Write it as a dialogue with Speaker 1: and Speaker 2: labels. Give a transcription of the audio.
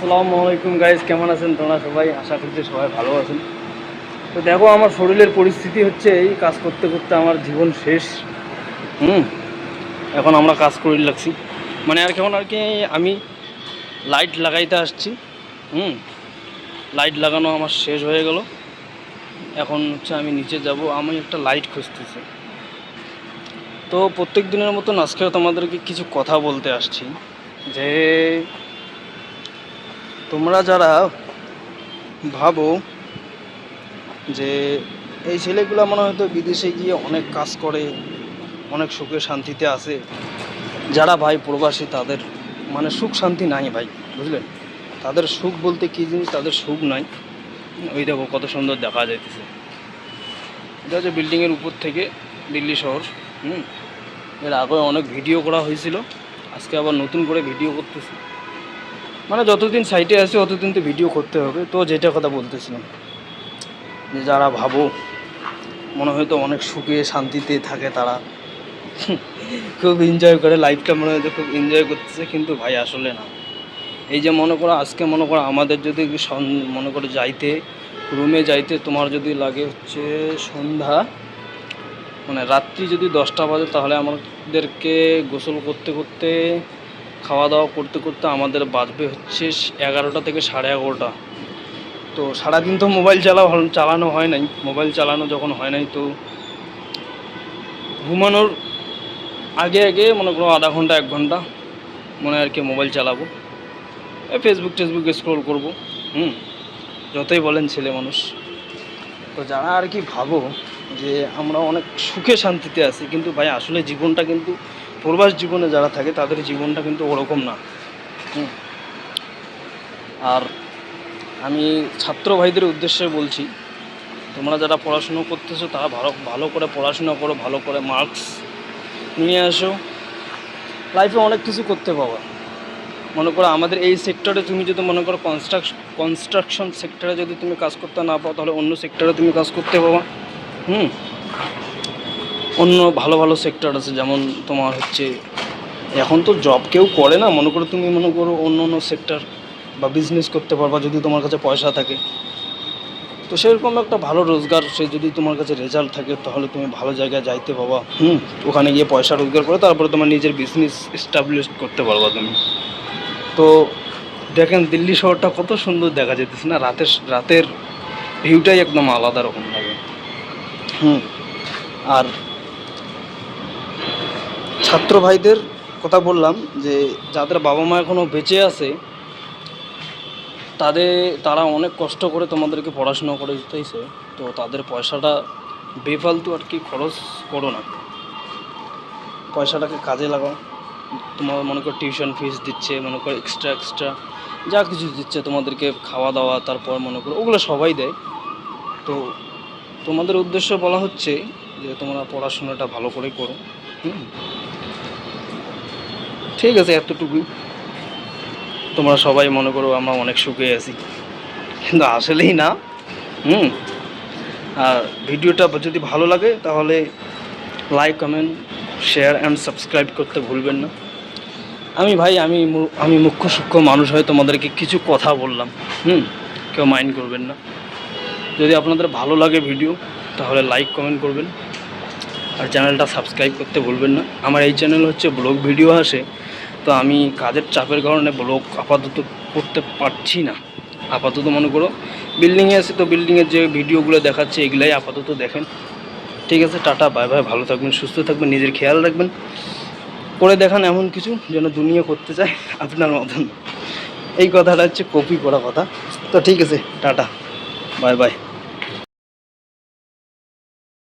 Speaker 1: আসসালামু আলাইকুম গাইজ কেমন আছেন তোমরা সবাই? আশা করছি সবাই ভালো আছেন। তো দেখো, আমার শরীরের পরিস্থিতি হচ্ছে এই কাজ করতে করতে আমার জীবন শেষ। হুম, এখন আমরা কাজ করে লাগছি মানে আর কেমন আর কি, আমি লাইট লাগাইতে আসছি। হুম লাইট লাগানো আমার শেষ হয়ে গেল। এখন হচ্ছে আমি নিচে যাব, আমি একটা লাইট খুঁজতেছি। তো প্রত্যেক দিনের মতন আজকেও তোমাদেরকে কিছু কথা বলতে আসছি। যে তোমরা যারা ভাবো যে এই ছেলেগুলো মনে হয়তো বিদেশে গিয়ে অনেক কাজ করে, অনেক সুখে শান্তিতে আছে, যারা ভাই প্রবাসী তাদের মানে সুখ শান্তি নাই ভাই বুঝলেন তাদের সুখ বলতে কী জিনিস? তাদের সুখ নাই। ওই দেখো কত সুন্দর দেখা যাইতেছে। এটা হচ্ছে বিল্ডিংয়ের উপর থেকে দিল্লি শহর, হুম? এর আগে অনেক ভিডিও করা হয়েছিল, আজকে আবার নতুন করে ভিডিও করতেছি। মানে যতদিন সাইটে আছে, অতদিন তো ভিডিও করতে হবে। তো যেটা কথা বলতেছিলাম, যে যারা ভাবো, মনে হয়তো অনেক সুখে, শান্তিতে থাকে তারা। খুব এনজয় করে লাইফটা মনে হয়তো খুব এনজয় করতেছে, কিন্তু ভাই আসলে না। এই যে মনে করো, আজকে মনে করো আমাদের যদি মনে করো যাইতে রুমে যাইতে তোমার যদি লাগে হচ্ছে সন্ধ্যা মানে রাত্রি যদি দশটা বাজে, তাহলে আমাদেরকে গোসল করতে করতে খাওয়া দাওয়া করতে করতে আমাদের বাজবে হচ্ছে এগারোটা থেকে সাড়ে এগারোটা। তো সারাদিন তো মোবাইল চালা চালানো হয় নাই। মোবাইল চালানো যখন হয় নাই তো ঘুমানোর আগে আগে মনে করো আধা ঘণ্টা, এক ঘণ্টা মনে আর কি মোবাইল চালাবো। ফেসবুক টেসবুক স্ক্রোল করব, হুম? যতই বলেন ছেলে মানুষ। তো যারা আর কি ভাবো যে আমরা অনেক সুখে শান্তিতে আছি, কিন্তু ভাই আসলে জীবনটা কিন্তু প্রবাস জীবনে যারা থাকে তাদের জীবনটা কিন্তু ওরকম না। হুম। আর আমি ছাত্র ভাইদের উদ্দেশ্যে বলছি তোমরা যারা পড়াশুনো করতেছো তারা ভালো ভালো করে পড়াশোনা করো ভালো করে মার্কস নিয়ে আসো। লাইফে অনেক কিছু করতে পারো মনে করো আমাদের এই সেক্টরে তুমি যদি মনে করো কনস্ট্রাকশন কনস্ট্রাকশন সেক্টরে যদি তুমি কাজ করতে না পাও তাহলে অন্য সেক্টরে তুমি কাজ করতে পারো হুম। অন্য ভালো ভালো সেক্টর আছে, যেমন তোমার হচ্ছে, এখন তো জব কেউ করে না, মনে করো তুমি মনে করো অন্য অন্য সেক্টর বা বিজনেস করতে পারবা যদি তোমার কাছে পয়সা থাকে। তো সেরকম একটা ভালো রোজগার, সে যদি তোমার কাছে রেজাল্ট থাকে, তাহলে তুমি ভালো জায়গায় যাইতে পাবা। হুম, ওখানে গিয়ে পয়সা রোজগার করে তারপরে তোমার নিজের বিজনেস এস্টাবলিশ করতে পারবা তুমি। তো দেখেন, দিল্লি শহরটা কত সুন্দর দেখা যেতেছে না, রাতের রাতের ভিউটাই একদম আলাদা রকম লাগে। হুম, আর ছাত্র ভাইদের কথা বললাম যে যাদের বাবা মা এখনও বেঁচে আছে তাদের তারা অনেক কষ্ট করে তোমাদেরকে পড়াশুনো করে দিতেছে। তো তাদের পয়সাটা বেফালতু আর কি খরচ করো না। পয়সাটাকে কাজে লাগাও। তোমার মনে করো টিউশন ফিস দিচ্ছে, মনে করো এক্সট্রা এক্সট্রা যা কিছু দিচ্ছে তোমাদেরকে খাওয়া দাওয়া, তারপর মনে করো ওগুলো সবাই দেয়। তো তোমাদের উদ্দেশ্য বলা হচ্ছে যে তোমরা পড়াশোনাটা ভালো করে করো। হুম? ঠিক আছে, এতটুকুই। তোমরা সবাই মনে করো আমরা অনেক সুখে আছি। কিন্তু আসলেই না। হুম। আর ভিডিওটা যদি ভালো লাগে, তাহলে like comment share and subscribe করতে ভুলবেন না। আমি ভাই, আমি আমি মুখ্য সূক্ষ্ম মানুষ হয়ে তোমাদেরকে কিছু কথা বললাম। হুম। কেউ মাইন্ড করবেন না। যদি আপনাদের ভালো লাগে ভিডিও তাহলে লাইক কমেন্ট করবেন। আর চ্যানেলটা সাবস্ক্রাইব করতে ভুলবেন না। আমার এই চ্যানেল হচ্ছে ব্লগ ভিডিও আসে। তো আমি কাজের চাপের কারণে ব্লগ আপাতত করতে পারছি না। আপাতত মনে করো বিল্ডিংয়ে আছে তো বিল্ডিংয়ের যে ভিডিওগুলো দেখাচ্ছে, এগুলাই আপাতত দেখেন। ঠিক আছে, টাটা বাই বাই ভালো থাকবেন, সুস্থ থাকবেন, নিজের খেয়াল রাখবেন। করে দেখান এমন কিছু যেন দুনিয়া করতে চায় আপনার মতন। এই কথাটা হচ্ছে কপি করা কথা। তো ঠিক আছে, টাটা বাই বাই